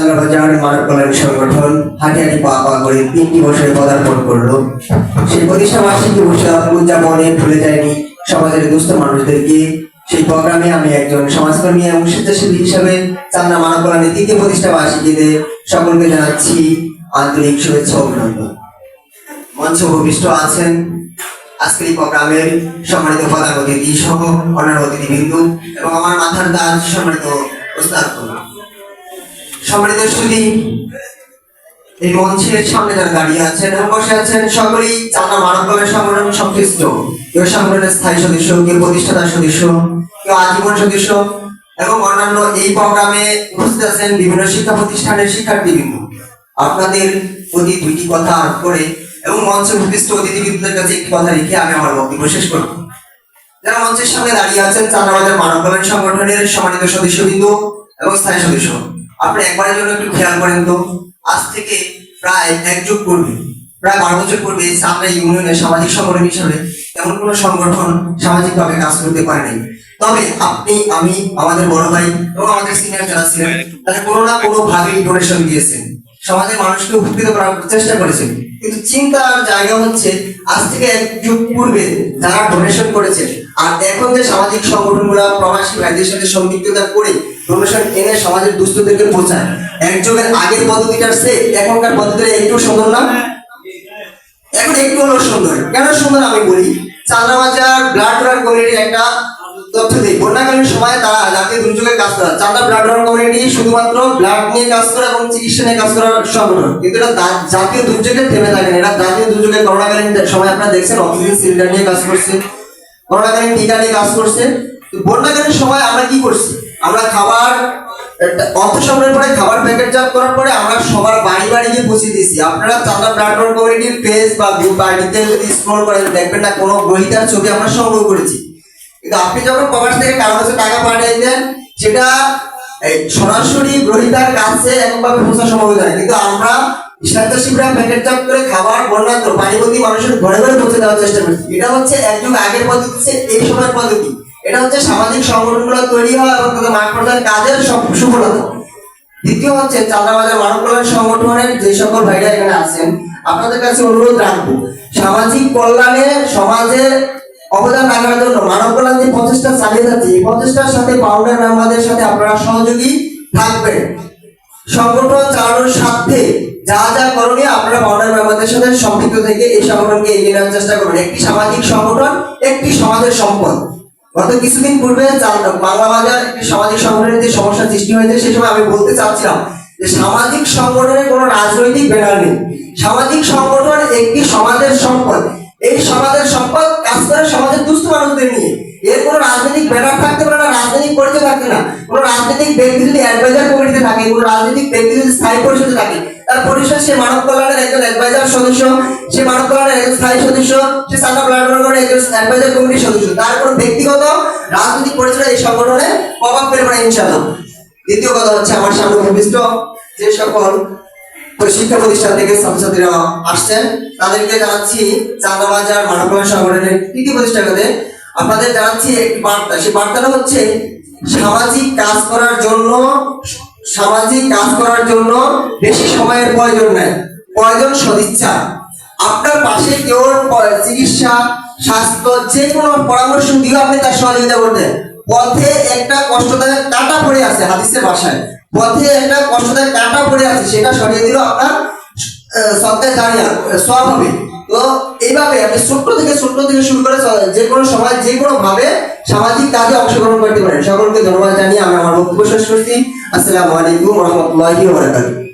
চান্দ্রবাজার মানব কল্যাণ সংগঠন হাঁটি হাঁটি পা পা করে তিনটি বছরে পদার্পণ করল। সেই প্রতিষ্ঠা বার্ষিকী উৎসব উদযাপনে ভুলে যায়নি সমাজের দুস্থ মানুষদেরকে। সেই প্রোগ্রামে আমি একজন সমাজকর্মী এবং স্বেচ্ছাসেবী হিসাবে চান্দ্রা মানব কল্যাণের তৃতীয় প্রতিষ্ঠা বার্ষিকীতে সকলকে জানাচ্ছি আন্তরিক শুভেচ্ছা অভিনন্দন। মঞ্চ উপবিষ্ট আছেন আজকের এই প্রোগ্রামের সম্মানিত প্রধান অতিথি সহ অন্যান্য অতিথিবৃন্দ এবং আমার মাথার দাস সম্মানিত ওস্তাদ সম্মানিত এই মঞ্চের সামনে যারা দাঁড়িয়ে আছেন এবং বসে আছেন সকলেই চাঁদা মানব কল্যাণ সংগঠন সংশ্লিষ্ট। কেউ স্থায়ী সদস্য, কেউ প্রতিষ্ঠাতা সদস্য, কেউ আজীবন সদস্য এবং অন্যান্য এই প্রোগ্রামে উপস্থিত আছেন বিভিন্ন শিক্ষা প্রতিষ্ঠানের আপনাদের প্রতি দুইটি কথা আরোপ করে এবং মঞ্চে উপস্থিত অতিথিবৃন্দদের কাছে একটি কথা রেখে আমি আমার বক্তব্য শেষ করব। যারা মঞ্চের সামনে দাঁড়িয়ে আছেন চাঁদাবাজার মানব সংগঠনের সম্মানিত সদস্যবৃন্দ এবং স্থায়ী সদস্য আপনি একবারের জন্য একটু খেয়াল করেন তো। আজ থেকে প্রায় এক যুগ পূর্বে, প্রায় বারো বছর পূর্বে চামড়া ইউনিয়নের সামাজিক সংগঠন হিসাবে তেমন কোনো সংগঠন সামাজিকভাবে কাজ করতে পারে নাই। তবে আপনি, আমি, আমাদের বড় ভাই এবং আমাদের সিনিয়র যারা ছিলেন তারা কোনো না কোনো ভাবে ডোনেশন দিয়েছেন। সমাজের মানুষকে উপকৃত করার চেষ্টা করেছেন। কিন্তু চিন্তার জায়গা হচ্ছে, আজ থেকে এক যুগ পূর্বে যারা ডোনেশন করেছে আর এখন যে সামাজিক সংগঠনগুলো, প্রবাসী ভাইদের সাথে সম্পৃক্ততা করে ডোনেশন সমাজের দুস্থদেরকে পৌঁছায়। এক যুগের আগের পদ্ধতিটার সে এখনকার পদ্ধতিটা একটু সুন্দর না? এখন একটু হলো সুন্দর। কেন সুন্দর আমি বলি? চান্দ্রাবাজার ব্লাড ডোনার কমিউনিটি একটা তথ্য দিই। বন্যাকালীন সময় তারা জাতীয় দুর্যোগের কাজ করে চান্দা ব্লাড ডোনার কমিউনিটি শুধুমাত্র ব্লাড নিয়ে কাজ করে এবং চিকিৎসা নিয়ে কাজ করার সংগঠন। কিন্তু এটা জাতীয় দুর্যোগে থেমে থাকে না। এটা জাতীয় দুর্যোগে করোনাকালীন সময় আপনারা দেখছেন অক্সিজেন সিলিন্ডার নিয়ে কাজ করছে, করোনাকালীন টিকা নিয়ে কাজ করছে। বন্যাকালীন সময় আমরা কি করছি? আমরা খাবার অর্থ সংগ্রহের পরে, খাবার প্যাকেটজাত করার পরে আমরা সবার বাড়ি বাড়ি গিয়ে পৌঁছে দিয়েছি। আপনারা চাঁদা প্ল্যাটফর্ম কমিটির পেজ বা বাড়িতে যদি স্ক্রল করেন, দেখবেন না কোনো গ্রহিতার ছবি আমরা সংগ্রহ করেছি। কিন্তু আপনি যখন প্রবাস থেকে কারও কাছে টাকা পাঠিয়ে দেন, সেটা সরাসরি গ্রহিতার কাছে একভাবে পৌঁছা সম্ভব হয় কিন্তু আমরা স্বেচ্ছাসেবীরা প্যাকেটজাত করে খাবার বন্যাত্র পানিবন্দী মানুষের ঘরে ঘরে পৌঁছে দেওয়ার চেষ্টা করছি। এটা হচ্ছে একদম আগের পদ্ধতি এই সময়ের পদ্ধতি। এটা হচ্ছে সামাজিক সংগঠনগুলো তৈরি হওয়া এবং তাদের মাঠ পর্যায়ের কাজের সুফলতা। দ্বিতীয় হচ্ছে চাঁদাবাজার মানব সংগঠনের যে সকল ভাইরা এখানে আছেন, আপনাদের কাছে অনুরোধ রাখব, সামাজিক কল্যাণে সমাজে অবদান রাখার জন্য মানব কল্যাণ যে প্রচেষ্টা চালিয়ে যাচ্ছে, এই প্রচেষ্টার সাথে পাউন্ডার মেম্বারদের সাথে আপনারা সহযোগী থাকবেন। সংগঠন চালানোর স্বার্থে যা যা করণীয় আপনারা পাউন্ডার মেম্বারদের সাথে সম্পৃক্ত থেকে এই সংগঠনকে এগিয়ে নেওয়ার চেষ্টা করুন। একটি সামাজিক সংগঠন, একটি সমাজের সম্পদ। গত কিছুদিন পূর্বে বাংলা বাজার একটি সামাজিক সংগঠনের যে সমস্যা সৃষ্টি হয়েছে সেই সময় আমি বলতে চাচ্ছিলাম যে সামাজিক সংগঠনের কোনো রাজনৈতিক ব্যানার নেই। সামাজিক সংগঠন একটি সমাজের সম্পদ। এই সমাজের সম্পদ কাজ করে সমাজের দুস্থ নিয়ে। এর কোনো রাজনৈতিক ব্যানার থাকতে পারে না, রাজনৈতিক পরিচয় থাকতে না। কোনো রাজনৈতিক ব্যক্তি যদি অ্যাডভাইজার কমিটিতে থাকে, কোনো রাজনৈতিক ব্যক্তি যদি স্থায়ী পরিষদে থাকে, তার পরিষদ সে মানব কল্যাণের একজন অ্যাডভাইজার সদস্য, সে মানব কল্যাণের একজন স্থায়ী সদস্য, সে সাদা প্ল্যাটফর্মের একজন অ্যাডভাইজার কমিটির সদস্য। তার কোনো ব্যক্তিগত রাজনৈতিক পরিচয় এই সংগঠনে প্রভাব ফেলে পড়ে ইনশাআল্লাহ। দ্বিতীয় কথা হচ্ছে আমার সামনে উপবিষ্ট যে সকল শিক্ষা প্রতিষ্ঠান থেকে ছাত্রছাত্রীরা আসছেন, তাদেরকে জানাচ্ছি চাঁদাবাজার মানব কল্যাণ সংগঠনের তৃতীয় প্রতিষ্ঠানতে আপনাদের জানাচ্ছি একটি বার্তা। সেই বার্তাটা হচ্ছে, সামাজিক কাজ করার জন্য, সামাজিক কাজ করার জন্য বেশি সময়ের প্রয়োজন নেই, প্রয়োজন সদিচ্ছা। আপনার পাশে কেউ চিকিৎসা, স্বাস্থ্য, যে কোনো পরামর্শ দিয়ে আপনি তার সহযোগিতা করতেন পথে একটা কষ্টদায়ক কাটা পড়ে আছে হাদিসের ভাষায়। পথে একটা কষ্টদায়ক কাটা পড়ে আছে, সেটা সরিয়ে দিল আপনার সত্তায় জানিয়া সব হবে। তো এইভাবে আপনি ছোট্ট থেকে ছোট্ট থেকে শুরু করে যে কোনো সময় যে কোনো ভাবে সামাজিক কাজে অংশগ্রহণ করতে পারেন। সকলকে ধন্যবাদ জানিয়ে আমি আমার বক্তব্য শেষ করছি। আসসালামু আলাইকুম রহমতুল্লাহি ওয়া বারাকাতুহু।